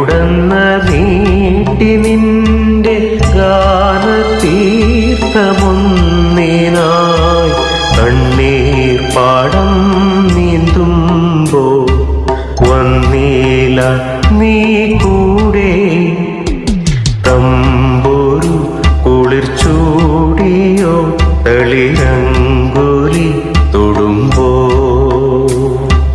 തുടർന്ന നീട്ടി നിന്റെ ഗാനതീർത്ഥമൊന്നിനായി കണ്ണീർ പാടം നീന്തുമ്പോ വന്നീല നീ കൂടെ. തമ്പൊരു കുളിർച്ചൂടിയോ തെളിരങ്ങ